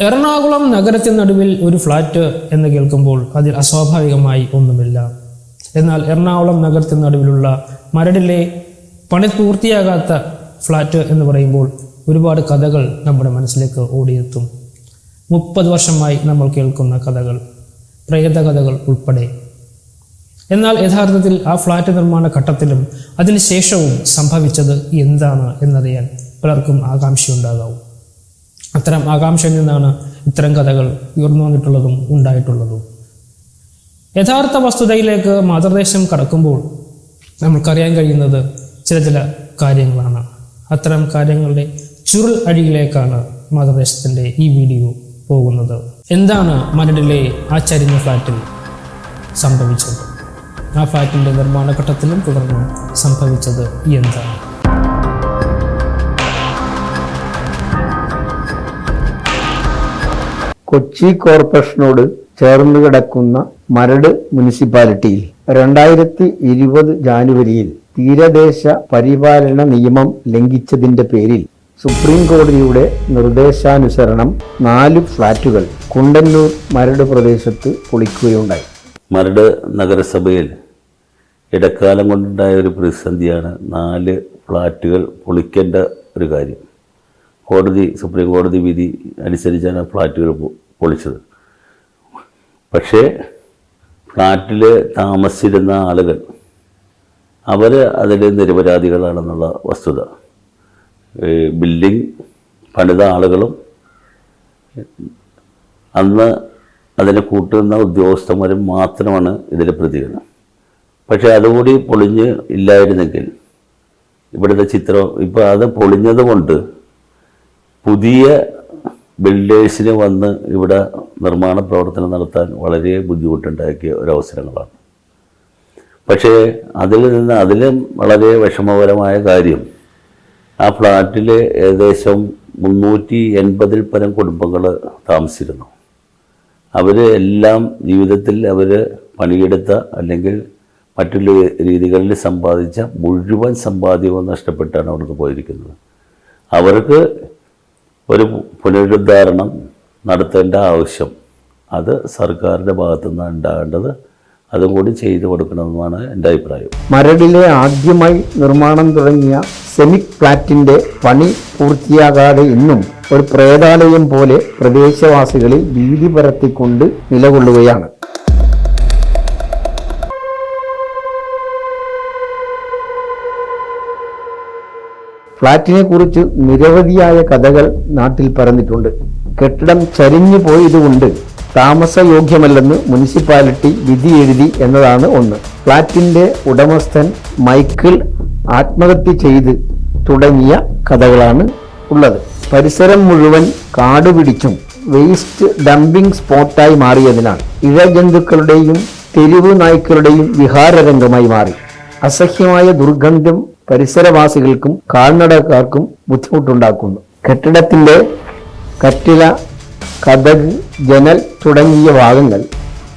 എറണാകുളം നഗരത്തിന് നടുവിൽ ഒരു ഫ്ലാറ്റ് എന്ന് കേൾക്കുമ്പോൾ അതിൽ അസ്വാഭാവികമായി ഒന്നുമില്ല. എന്നാൽ എറണാകുളം നഗരത്തിന് നടുവിലുള്ള മരടിലെ പണി പൂർത്തിയാകാത്ത ഫ്ലാറ്റ് എന്ന് പറയുമ്പോൾ ഒരുപാട് കഥകൾ നമ്മുടെ മനസ്സിലേക്ക് ഓടിയെത്തും. മുപ്പത് വർഷമായി നമ്മൾ കേൾക്കുന്ന കഥകൾ പ്രേത കഥകൾ ഉൾപ്പെടെ. എന്നാൽ യഥാർത്ഥത്തിൽ ആ ഫ്ലാറ്റ് നിർമ്മാണ ഘട്ടത്തിലും അതിനുശേഷവും സംഭവിച്ചത് എന്താണ് എന്നറിയാൻ പലർക്കും ആകാംക്ഷയുണ്ടാകാവും. അത്തരം ആകാംക്ഷയിൽ നിന്നാണ് ഇത്തരം കഥകൾ ഉയർന്നു വന്നിട്ടുള്ളതും ഉണ്ടായിട്ടുള്ളതും. യഥാർത്ഥ വസ്തുതയിലേക്ക് മാതൃദേശം കടക്കുമ്പോൾ നമുക്കറിയാൻ കഴിയുന്നത് ചില ചില കാര്യങ്ങളാണ്. അത്തരം കാര്യങ്ങളുടെ ചുരുൾ അഴിയിലേക്കാണ് മാതൃദേശത്തിന്റെ ഈ വീഡിയോ പോകുന്നത്. എന്താണ് മരടിലെ ആ ചരിഞ്ഞ ഫ്ലാറ്റിൽ സംഭവിച്ചത്? ആ ഫ്ലാറ്റിന്റെ നിർമ്മാണ ഘട്ടത്തിലും തുടർന്നും സംഭവിച്ചത് എന്താണ്? കൊച്ചി കോർപ്പറേഷനോട് ചേർന്ന് കിടക്കുന്ന മരട് മുനിസിപ്പാലിറ്റിയിൽ രണ്ടായിരത്തി ഇരുപത് ജാനുവരിയിൽ തീരദേശ പരിപാലന നിയമം ലംഘിച്ചതിന്റെ പേരിൽ സുപ്രീം കോടതിയുടെ നിർദ്ദേശാനുസരണം നാല് ഫ്ളാറ്റുകൾ കുണ്ടന്നൂർ മരട് പ്രദേശത്ത് പൊളിക്കുകയുണ്ടായി. മരട് നഗരസഭയിൽ ഇടക്കാലം കൊണ്ടുണ്ടായ ഒരു പ്രതിസന്ധിയാണ് നാല് ഫ്ലാറ്റുകൾ പൊളിക്കേണ്ട ഒരു കാര്യം. കോടതി സുപ്രീം കോടതി വിധി അനുസരിച്ചാണ് ഫ്ലാറ്റുകൾ പൊ- പൊളിച്ചത്. പക്ഷേ ഫ്ലാറ്റിൽ താമസിച്ചിരുന്ന ആളുകൾ അവർ അതിൽ നിരപരാധികളാണെന്നുള്ള വസ്തുത. ബിൽഡിംഗ് പണിത ആളുകളും അന്ന് അതിനെ കൂട്ടുന്ന ഉദ്യോഗസ്ഥന്മാരും മാത്രമാണ് ഇതിന്റെ പ്രതികൾ പക്ഷേ അതുകൂടി പൊളിഞ്ഞ് ഇല്ലായിരുന്നെങ്കിൽ ഇവിടുത്തെ ചിത്രം ഇപ്പോൾ അത് പൊളിഞ്ഞത് കൊണ്ട് പുതിയ ബിൽഡേഴ്സിന് വന്ന് ഇവിടെ നിർമ്മാണ പ്രവർത്തനം നടത്താൻ വളരെ ബുദ്ധിമുട്ടുണ്ടാക്കിയ ഒരവസരങ്ങളാണ്. പക്ഷേ അതിൽ നിന്ന് അതിലും വളരെ വിഷമകരമായ കാര്യം ആ ഫ്ലാറ്റിൽ ഏകദേശം മുന്നൂറ്റി എൺപതിൽ പരം കുടുംബങ്ങൾ താമസിച്ചിരുന്നു. അവർ എല്ലാം ജീവിതത്തിൽ അവർ പണിയെടുത്ത അല്ലെങ്കിൽ മറ്റുള്ള രീതികളിൽ സമ്പാദിച്ച മുഴുവൻ സമ്പാദ്യവും നഷ്ടപ്പെട്ടാണ് അവിടുന്ന് പോയിരിക്കുന്നത്. അവർക്ക് ഒരു പുനരുദ്ധാരണം നടത്തേണ്ട ആവശ്യം. അത് സർക്കാരിന്റെ ഭാഗത്തു നിന്നാണ് ഉണ്ടാകേണ്ടത് അതും കൂടി ചെയ്തു കൊടുക്കണമെന്നാണ് എന്റെ അഭിപ്രായം. മരടിലെ ആദ്യമായി നിർമ്മാണം തുടങ്ങിയ സെമിക് ഫ്ലാറ്റിന്റെ പണി പൂർത്തിയാകാതെ ഇന്നും ഒരു പ്രേതാലയം പോലെ പ്രദേശവാസികളിൽ ഭീതി പരത്തിക്കൊണ്ട് നിലകൊള്ളുകയാണ്. ഫ്ളാറ്റിനെ കുറിച്ച് നിരവധിയായ കഥകൾ നാട്ടിൽ പറഞ്ഞിട്ടുണ്ട് കെട്ടിടം ചരിഞ്ഞു പോയതുകൊണ്ട് താമസയോഗ്യമല്ലെന്ന് മുനിസിപ്പാലിറ്റി വിധി എഴുതി എന്നതാണ് ഒന്ന്. ഫ്ളാറ്റിന്റെ ഉടമസ്ഥൻ മൈക്കിൾ ആത്മഹത്യ ചെയ്ത് തുടങ്ങിയ കഥകളാണ് ഉള്ളത്. പരിസരം മുഴുവൻ കാടുപിടിച്ചും വേസ്റ്റ് ഡംപിംഗ് സ്പോട്ടായി മാറിയതിനാൽ ഇഴജന്തുക്കളുടെയും തെരുവ് നായ്ക്കളുടെയും വിഹാരരംഗമായി മാറി. അസഹ്യമായ ദുർഗന്ധം പരിസരവാസികൾക്കും കാൽനടക്കാർക്കും ബുദ്ധിമുട്ടുണ്ടാക്കുന്നു. കെട്ടിടത്തിന്റെ കറ്റില കഥക് ജനൽ തുടങ്ങിയ ഭാഗങ്ങൾ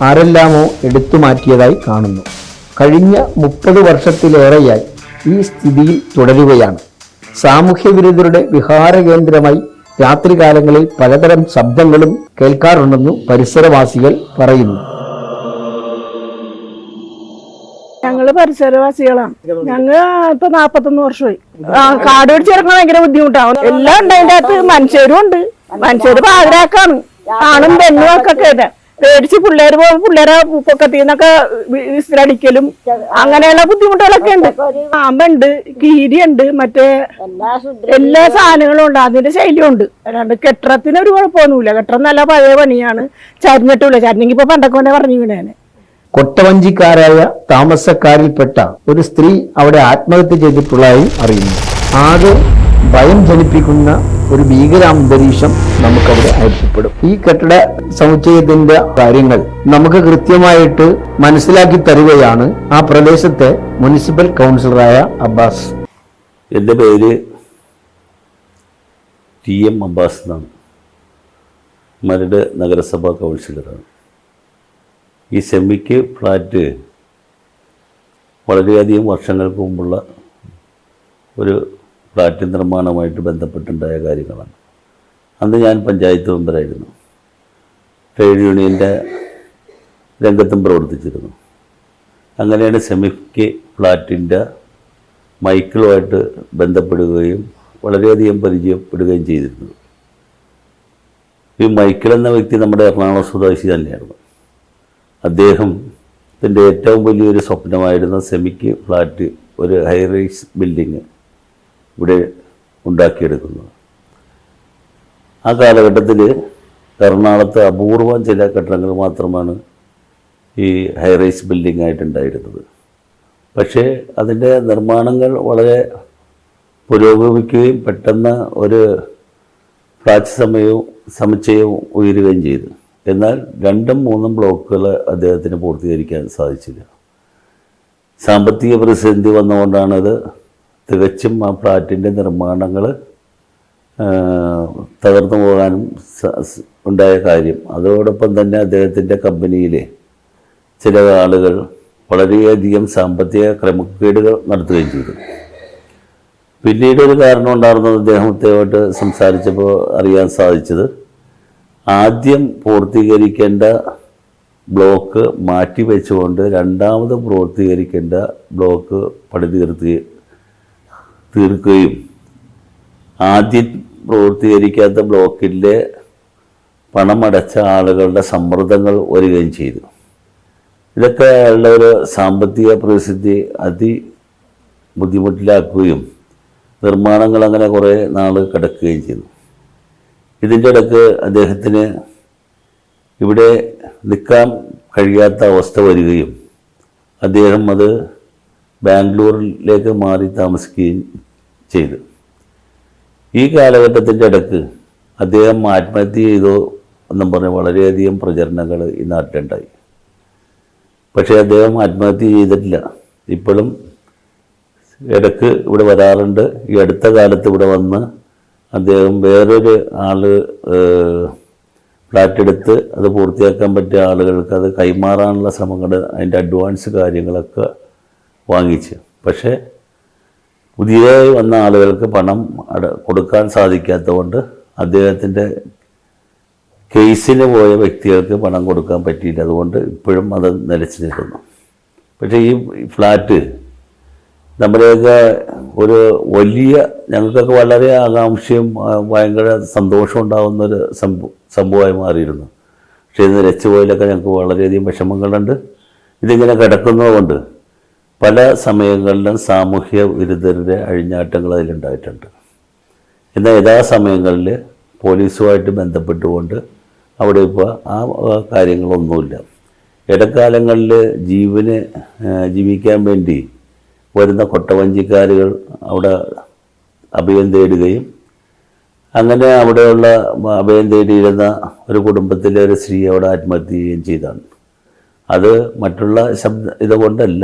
ആരെല്ലാമോ എടുത്തു മാറ്റിയതായി കാണുന്നു. കഴിഞ്ഞ മുപ്പത് വർഷത്തിലേറെയായി ഈ സ്ഥിതിയിൽ തുടരുകയാണ്. സാമൂഹ്യ വിരുദ്ധരുടെ വിഹാര കേന്ദ്രമായി രാത്രികാലങ്ങളിൽ പലതരം ശബ്ദങ്ങളും കേൾക്കാറുണ്ടെന്നു പരിസരവാസികൾ പറയുന്നു. പരിസരവാസികളാണ്. ഞങ്ങൾ ഇപ്പൊ നാപ്പത്തൊന്ന് വർഷമായി. കാട് പിടിച്ചിറങ്ങാൻ ഭയങ്കര ബുദ്ധിമുട്ടാവും എല്ലാം ഉണ്ട് അതിന്റെ അകത്ത്. മനുഷ്യരും ഉണ്ട്. മനുഷ്യര് പാതിരാക്കാണ്. ആണും പെണ്ണും ഒക്കെ കേട്ടാ പേടിച്ച് പിള്ളേര് പോകും പിള്ളേരെ പൊക്കത്തിൽ നിന്നൊക്കെ വിസിലടിക്കലും അങ്ങനെയുള്ള ബുദ്ധിമുട്ടുകളൊക്കെ ഉണ്ട്. പാമ്പുണ്ട് കീരിയുണ്ട് മറ്റേ എല്ലാ സാധനങ്ങളും ഉണ്ട്. അതിന്റെ ശൈലിയും ഉണ്ട്. അല്ലാണ്ട് കെട്ടിടത്തിന് ഒരു കുഴപ്പമൊന്നുമില്ല. കെട്ടിടം നല്ല പഴയ പണിയാണ്. ചരിഞ്ഞിട്ടില്ല ചരിഞ്ഞെങ്കിൽ ഇപ്പൊ പണ്ടൊക്കെ പറഞ്ഞു വീണേനെ കൊട്ടവഞ്ചിക്കാരായ താമസക്കാരിൽപ്പെട്ട ഒരു സ്ത്രീ അവിടെ ആത്മഹത്യ ചെയ്തിട്ടുള്ളതായി അറിയുന്നു. ആകെ ഭയം ജനിപ്പിക്കുന്ന ഒരു ഭീകരാന്തരീക്ഷം നമുക്കവിടെ അനുഭവപ്പെടും. ഈ കെട്ടിട സമുച്ചയത്തിന്റെ കാര്യങ്ങൾ നമുക്ക് കൃത്യമായിട്ട് മനസ്സിലാക്കി തരികയാണ് ആ പ്രദേശത്തെ മുനിസിപ്പൽ കൗൺസിലറായ അബ്ബാസ്. എന്റെ പേര് ടി എം അബ്ബാസ് എന്നാണ്. മരട് നഗരസഭാ കൗൺസിലറാണ്. ഈ സെമിക്ക് ഫ്ലാറ്റ് വളരെയധികം വർഷങ്ങൾക്ക് മുമ്പുള്ള ഒരു ഫ്ലാറ്റ് നിർമ്മാണമായിട്ട് ബന്ധപ്പെട്ടുണ്ടായ കാര്യങ്ങളാണ്. അന്ന് ഞാൻ പഞ്ചായത്ത് മെമ്പറായിരുന്നു. ട്രേഡ് യൂണിയന്റെ രംഗത്തും പ്രവർത്തിച്ചിരുന്നു. അങ്ങനെയാണ് സെമിക്ക് ഫ്ലാറ്റിന്റെ മൈക്കിളുമായിട്ട് ബന്ധപ്പെടുകയും വളരെയധികം പരിചയപ്പെടുകയും ചെയ്തിരുന്നത്. ഈ മൈക്കിൾ എന്ന വ്യക്തി നമ്മുടെ എറണാകുളം സ്വദേശി തന്നെയായിരുന്നു. അദ്ദേഹത്തിന്റെ ഏറ്റവും വലിയൊരു സ്വപ്നമായിരുന്ന സെമിക്ക് ഫ്ലാറ്റ് ഒരു ഹൈറൈസ് ബിൽഡിങ് ഇവിടെ ഉണ്ടാക്കിയെടുക്കുന്നത്. ആ കാലഘട്ടത്തിൽ എറണാകുളത്ത് അപൂർവം ചില കെട്ടിടങ്ങൾ മാത്രമാണ് ഈ ഹൈറൈസ് ബിൽഡിംഗ് ആയിട്ടുണ്ടായിരുന്നത് പക്ഷേ അതിന്റെ നിർമ്മാണങ്ങൾ വളരെ പുരോഗമിക്കുകയും പെട്ടെന്ന് ഒരു ഫ്ലാറ്റ് സമയവും സമുച്ചയവും ഉയരുകയും ചെയ്തു. എന്നാൽ രണ്ടും മൂന്നും ബ്ലോക്കുകൾ അദ്ദേഹത്തിന് പൂർത്തീകരിക്കാൻ സാധിച്ചില്ല. സാമ്പത്തിക പ്രതിസന്ധി വന്നുകൊണ്ടാണത്. തികച്ചും ആ ഫ്ലാറ്റിന്റെ നിർമ്മാണങ്ങൾ തകർന്നു പോകാനും ഉണ്ടായ കാര്യം. അതോടൊപ്പം തന്നെ അദ്ദേഹത്തിന്റെ കമ്പനിയിലെ ചില ആളുകൾ വളരെയധികം സാമ്പത്തിക ക്രമക്കേടുകൾ നടത്തുകയും ചെയ്തു. പിന്നീട് ഒരു കാരണം ഉണ്ടായിരുന്നത് അദ്ദേഹത്തെയോട്ട് സംസാരിച്ചപ്പോൾ അറിയാൻ സാധിച്ചത് ആദ്യം പൂർത്തീകരിക്കേണ്ട ബ്ലോക്ക് മാറ്റി വെച്ചുകൊണ്ട് രണ്ടാമത് പൂർത്തീകരിക്കേണ്ട ബ്ലോക്ക് പണി തീർത്ത് തീർക്കുകയും ആദ്യം പൂർത്തീകരിക്കാത്ത ബ്ലോക്കിലെ പണമടച്ച ആളുകളുടെ സമ്മർദ്ദങ്ങൾ വരികയും ചെയ്തു. ഇതൊക്കെ അയാളുടെ ഒരു സാമ്പത്തിക പ്രതിസന്ധി അതി ബുദ്ധിമുട്ടിലാക്കുകയും നിർമ്മാണങ്ങൾ അങ്ങനെ കുറേ നാൾ കിടക്കുകയും ചെയ്തു. ഇതിന്റെ ഇടയ്ക്ക് അദ്ദേഹത്തിന് ഇവിടെ നിൽക്കാൻ കഴിയാത്ത അവസ്ഥ വരികയും അദ്ദേഹം അത് ബാംഗ്ലൂരിലേക്ക് മാറി താമസിക്കുകയും ചെയ്തു. ഈ കാലഘട്ടത്തിന്റെ ഇടയ്ക്ക് അദ്ദേഹം ആത്മഹത്യ ചെയ്തോ എന്നും പറഞ്ഞ് വളരെയധികം പ്രചരണങ്ങൾ ഈ നാട്ടിലുണ്ടായി. പക്ഷേ അദ്ദേഹം ആത്മഹത്യ ചെയ്തിട്ടില്ല. ഇപ്പോഴും ഇടയ്ക്ക് ഇവിടെ വരാറുണ്ട്. ഈ അടുത്ത കാലത്ത് ഇവിടെ വന്ന് അദ്ദേഹം വേറൊരു ആൾ ഫ്ലാറ്റ് എടുത്ത് അത് പൂർത്തിയാക്കാൻ പറ്റിയ ആളുകൾക്ക് അത് കൈമാറാനുള്ള ശ്രമങ്ങൾ അതിന്റെ അഡ്വാൻസ് കാര്യങ്ങളൊക്കെ വാങ്ങിച്ച്. പക്ഷേ പുതിയതായി വന്ന ആളുകൾക്ക് പണം കൊടുക്കാൻ സാധിക്കാത്തതുകൊണ്ട് അദ്ദേഹത്തിന്റെ കേസിന് പോയ വ്യക്തികൾക്ക് പണം കൊടുക്കാൻ പറ്റിയില്ല. അതുകൊണ്ട് ഇപ്പോഴും അത് നിലച്ചു നിൽക്കുന്നു പക്ഷേ ഈ ഫ്ലാറ്റ് നമ്മുടെയൊക്കെ ഒരു വലിയ ഞങ്ങൾക്കൊക്കെ വളരെ ആകാംക്ഷയും ഭയങ്കര സന്തോഷം ഉണ്ടാകുന്ന ഒരു സംഭവ സംഭവമായി മാറിയിരുന്നു. പക്ഷേ ഇന്ന് രക്ഷപോയിലൊക്കെ ഞങ്ങൾക്ക് വളരെയധികം വിഷമങ്ങളുണ്ട്. ഇതിങ്ങനെ കിടക്കുന്നതുകൊണ്ട് പല സമയങ്ങളിലും സാമൂഹ്യ വിരുദ്ധരുടെ അഴിഞ്ഞാട്ടങ്ങൾ അതിലുണ്ടായിട്ടുണ്ട്. എന്നാൽ യഥാസമയങ്ങളിൽ പോലീസുമായിട്ട് ബന്ധപ്പെട്ടുകൊണ്ട് അവിടെ ഇപ്പോൾ ആ, കാര്യങ്ങളൊന്നുമില്ല. ഇടക്കാലങ്ങളിൽ ജീവന് ജീവിക്കാൻ വേണ്ടി വരുന്ന കൊട്ടവഞ്ചിക്കാരുകൾ അവിടെ അഭയം തേടുകയും അങ്ങനെ അവിടെയുള്ള അഭയം തേടിയിരുന്ന ഒരു കുടുംബത്തിലെ ഒരു സ്ത്രീ അവിടെ ആത്മഹത്യ ചെയ്യുകയും ചെയ്താണ്. അത് മറ്റുള്ള ശബ്ദ ഇതുകൊണ്ടല്ല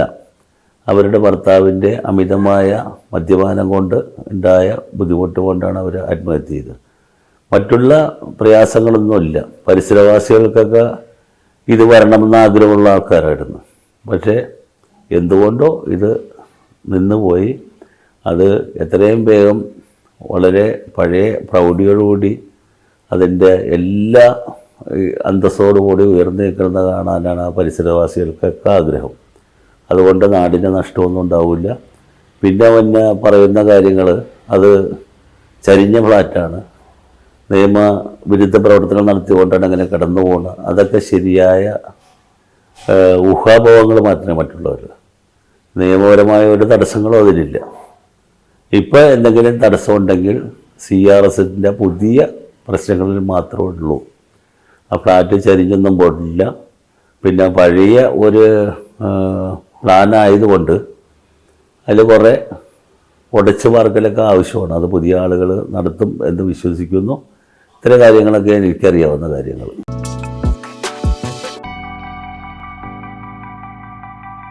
അവരുടെ ഭർത്താവിന്റെ അമിതമായ മദ്യപാനം കൊണ്ട് ഉണ്ടായ ബുദ്ധിമുട്ട് കൊണ്ടാണ് അവർ ആത്മഹത്യ ചെയ്തത്. മറ്റുള്ള പ്രയാസങ്ങളൊന്നുമില്ല പരിസരവാസികൾക്കൊക്കെ ഇത് വരണമെന്ന് ആഗ്രഹമുള്ള ആൾക്കാരായിരുന്നു. പക്ഷേ എന്തുകൊണ്ടോ ഇത് നിന്നുപോയി. അത് എത്രയും വേഗം വളരെ പഴയ പ്രൗഢിയോടുകൂടി അതിന്റെ എല്ലാ അന്തസ്സോടുകൂടി ഉയർന്നു നിൽക്കുന്നത് കാണാനാണ് ആ പരിസരവാസികൾക്കൊക്കെ ആഗ്രഹം. അതുകൊണ്ട് നാടിന് നഷ്ടമൊന്നും ഉണ്ടാവില്ല. പിന്നെ പിന്നെ പറയുന്ന കാര്യങ്ങൾ അത് ചരിഞ്ഞ ഫ്ലാറ്റാണ്. നിയമവിരുദ്ധ പ്രവർത്തനം നടത്തിക്കൊണ്ടാണ് അങ്ങനെ കടന്നു പോകുന്നത് അതൊക്കെ ശരിയായ ഊഹാഭവങ്ങൾ മാത്രമേ മറ്റുള്ളവർ നിയമപരമായ ഒരു തടസ്സങ്ങളും അതിലില്ല. ഇപ്പോൾ എന്തെങ്കിലും തടസ്സമുണ്ടെങ്കിൽ സി ആർ എസിന്റെ പുതിയ പ്രശ്നങ്ങളിൽ മാത്രമേ ഉള്ളൂ. ആ ഫ്ലാറ്റ് ചരിഞ്ഞൊന്നും പോയിട്ടില്ല. പിന്നെ പഴയ ഒരു പ്ലാനായതുകൊണ്ട് അതിൽ കുറേ ഉടച്ചു പാർക്കലൊക്കെ ആവശ്യമാണ്. അത് പുതിയ ആളുകൾ നടത്തും എന്ന് വിശ്വസിക്കുന്നു. ഇത്തരം കാര്യങ്ങളൊക്കെ എനിക്കറിയാവുന്ന കാര്യങ്ങൾ